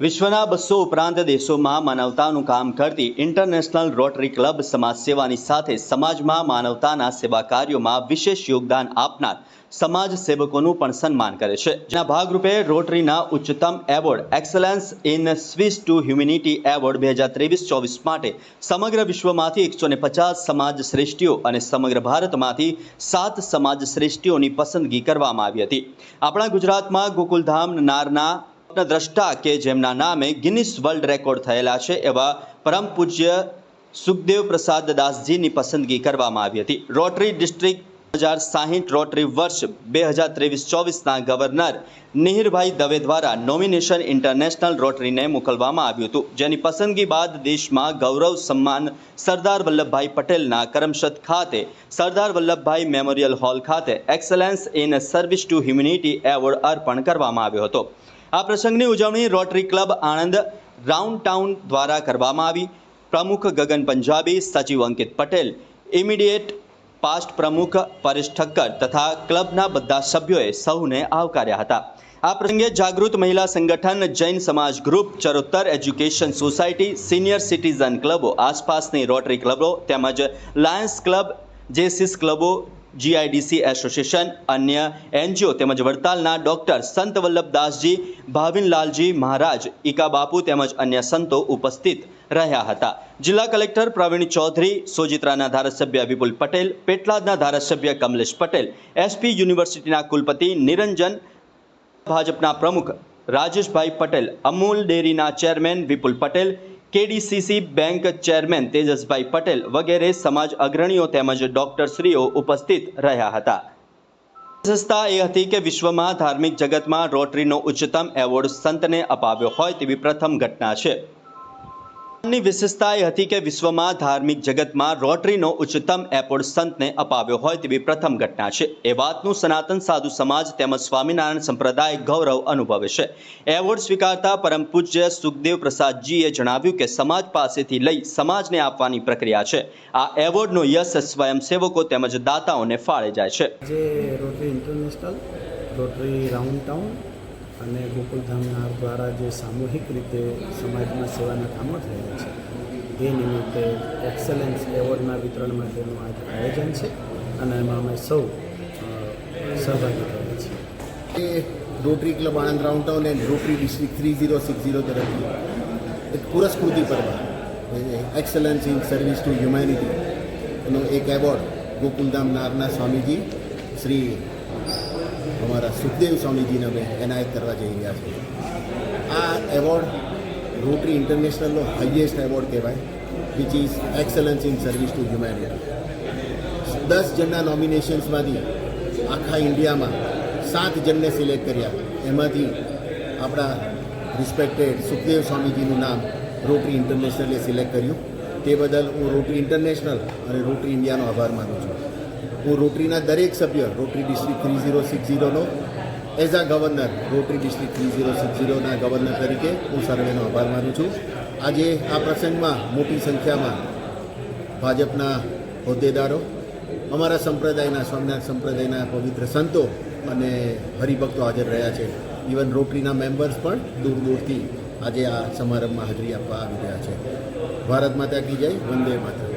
વિશ્વના બસો ઉપરાંત દેશોમાં માનવતાનું કામ કરતી ઇન્ટરનેશનલ રોટરી ક્લબ સમાજ સેવાની સાથે સમાજમાં માનવતાના સેવા કાર્યોમાં વિશેષ યોગદાન આપનાર સમાજ સેવકોનું પણ સન્માન કરે છે. જેના ભાગરૂપે રોટરીના ઉચ્ચતમ એવોર્ડ એક્સલન્સ ઇન સ્વિસ ટુ હ્યુમિનિટી એવોર્ડ બે હજાર ત્રેવીસ ચોવીસ માટે સમગ્ર વિશ્વમાંથી એકસો ને પચાસ સમાજ શ્રેષ્ઠીઓ અને સમગ્ર ભારતમાંથી સાત સમાજ શ્રેષ્ઠીઓની પસંદગી કરવામાં આવી હતી. આપણા ગુજરાતમાં ગોકુલધામ, નારના દ્રષ્ટા કે જેમના નામે ગિનિસ વર્લ્ડ રેકોર્ડ થયેલા છે એવા પરમ પૂજ્ય સુખદેવ પ્રસાદ દાસજીની પસંદગી કરવામાં આવી હતી. રોટરી ડિસ્ટ્રિક્ટ હજાર સાહીઠ રોટરી વર્ષ બે હજાર ત્રેવીસ ચોવીસના ગવર્નર નિહિરભાઈ દવે દ્વારા નોમિનેશન ઇન્ટરનેશનલ રોટરીને મોકલવામાં આવ્યું હતું. જેની પસંદગી બાદ દેશમાં ગૌરવ સન્માન સરદાર વલ્લભભાઈ પટેલના કરમશદ ખાતે, સરદાર વલ્લભભાઈ મેમોરિયલ હોલ ખાતે excellence in service to humanity award અર્પણ કરવામાં આવ્યો હતો. આ પ્રસંગની ઉજવણી rotary club Anand round town દ્વારા કરવામાં આવી. પ્રમુખ ગગન પંજાબી, સચિવ અંકિત પટેલ, ઇમિડિયેટ પાસ્ટ પ્રમુખ પરેશ ઠક્કર તથા ક્લબના બધા સભ્યોએ સૌને આવકાર્યા હતા. આ પ્રસંગે જાગૃત મહિલા સંગઠન જૈન સમાજ group Charotar education society senior citizen ક્લબો આસપાસની રોટરી ક્લબો તેમજ લાયન્સ ક્લબ જેસિસ ક્લબો જીઆઈડીસી એસોસિએશન અન્ય એનજીઓ તેમજ વડતાલના ડોક્ટર સંત વલ્લભદાસજી ભાવિનલાલજી મહારાજ, ઈકા બાપુ તેમજ અન્ય સંતો ઉપસ્થિત રહ્યા હતા. જિલ્લા કલેક્ટર પ્રવીણ ચૌધરી, સોજિત્રાના ધારાસભ્ય વિપુલ પટેલ, પેટલાદના ધારાસભ્ય કમલેશ પટેલ એસપી યુનિવર્સિટીના કુલપતિ નિરંજન, ભાજપના પ્રમુખ રાજેશભાઈ પટેલ, અમૂલ ડેરીના chairman Vipul Patel KDCC bank chairman Tejasbhai Patel વગેરે સમાજ અગ્રણીઓ તેમજ ડોક્ટરશ્રીઓ ઉપસ્થિત રહ્યા હતા. વિશેષતા એ હતી કે વિશ્વમાં ધાર્મિક જગતમાં રોટરીનો ઉચ્ચતમ એવોર્ડ સંતને અપાવ્યો હોય તેવી પ્રથમ ઘટના છે. ની વિશેષતા એ હતી કે વિશ્વમાં ધાર્મિક જગતમાં રોટરીનો ઉચ્ચતમ એપોર્ડ સંતને અપાવ્યો હોય તેવી પ્રથમ ઘટના છે. એ વાતનું સનાતન સાધુ સમાજ તેમજ સ્વામિનારાયણ સંપ્રદાય ગૌરવ અનુભવે છે. એવોર્ડ સ્વીકારતા પરમ પૂજ્ય સુખદેવ પ્રસાદજીએ જણાવ્યું કે સમાજ પાસેથી લઈ સમાજને આપવાની પ્રક્રિયા છે. આ એવોર્ડનો યશ સ્વયંસેવકો તેમજ દાતાઓને ફાળે જાય છે. જે rotary international rotary round town અને ગોકુલધામના દ્વારા જે સામૂહિક રીતે સમાજમાં સેવાના કામો થયેલા છે, એ નિમિત્તે એક્સલન્સ એવોર્ડના વિતરણ માટેનું આજ આયોજન છે અને એમાં અમે સૌ સહભાગી થયા છીએ. એ rotary club Anand round town and rotary district three zero six zero તરફથી એક પુરસ્કૃતિ પર્વ excellence in service to humanity એનો એક એવોર્ડ ગોકુલધામ નારના સ્વામીજી શ્રી અમારા સુખદેવ સ્વામીજીને અમે એનાયત કરવા જઈ રહ્યા છીએ આ એવોર્ડ રોટરી ઇન્ટરનેશનલનો હાઈએસ્ટ એવોર્ડ કહેવાય which is excellence in service to humanity દસ જણના નોમિનેશન્સમાંથી આખા ઇન્ડિયામાં સાત જણને સિલેક્ટ કર્યા. એમાંથી આપણા રિસ્પેક્ટેડ સુખદેવ સ્વામીજીનું નામ રોટરી ઇન્ટરનેશનલે સિલેક્ટ કર્યું. તે બદલ હું રોટરી ઇન્ટરનેશનલ અને રોટરી ઇન્ડિયાનો આભાર માનું છું. હું રોટરીના દરેક સભ્ય, rotary district three zero six ઝીરોનો, as a governor, rotary district three zero six ઝીરોના governor તરીકે હું સર્વેનો આભાર માનું છું. આજે આ પ્રસંગમાં મોટી સંખ્યામાં ભાજપના હોદ્દેદારો, અમારા સંપ્રદાયના સ્વામિનારાયણ સંપ્રદાયના પવિત્ર સંતો અને હરિભક્તો હાજર રહ્યા છે. ઇવન રોટરીના મેમ્બર્સ પણ દૂર દૂરથી આજે આ સમારંભમાં હાજરી આપવા આવી રહ્યા છે. ભારત માતા કી જય, વંદે માતરમ.